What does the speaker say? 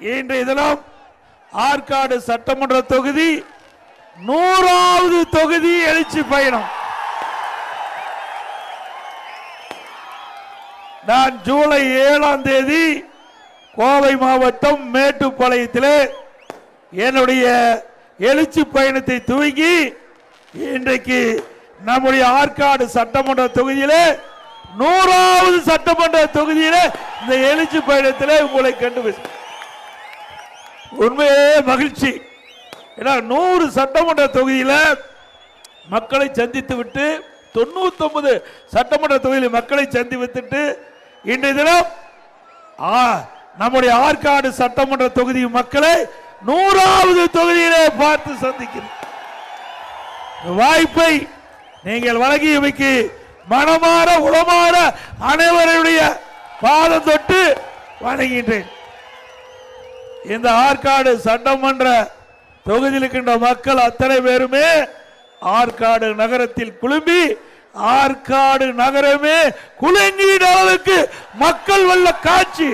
இன்றைய தினம் ஆற்காடு சட்டமன்ற தொகுதி நூறாவது தொகுதி எழுச்சி பயணம். நான் ஜூலை ஏழாம் தேதி கோவை மாவட்டம் மேட்டுப்பாளையத்தில் என்னுடைய எழுச்சி பயணத்தை துவங்கி இன்றைக்கு நம்முடைய ஆற்காடு சட்டமன்ற தொகுதியில் நூறாவது சட்டமன்ற தொகுதியில் இந்த எழுச்சி பயணத்தில் உங்களை கண்டு பேச- உண்மையே மகிழ்ச்சி. ஏன்னா நூறு சட்டமன்ற தொகுதியில மக்களை சந்தித்து விட்டு தொண்ணூத்தொன்பது சட்டமன்ற தொகுதியில் மக்களை சந்தித்துவிட்டு இன்றைய தினம் ஆ, நம்முடைய ஆற்காடு சட்டமன்ற தொகுதி மக்களை நூறாவது தொகுதியிலே பார்த்து சந்திக்கிறேன் வாய்ப்பை நீங்கள் வழங்கியமைக்கு மனமாற உளமாற அனைவருடைய பாதம் தொட்டு வணங்குகின்றேன். இந்த ஆற்காடு சட்டமன்ற தொகுதியில் இருக்கின்ற மக்கள் அத்தனை பேருமே ஆற்காடு நகரத்தில் குழும்பி ஆற்காடு நகரமே குலுங்கிட அளவுக்கு மக்கள் வல்ல காட்சி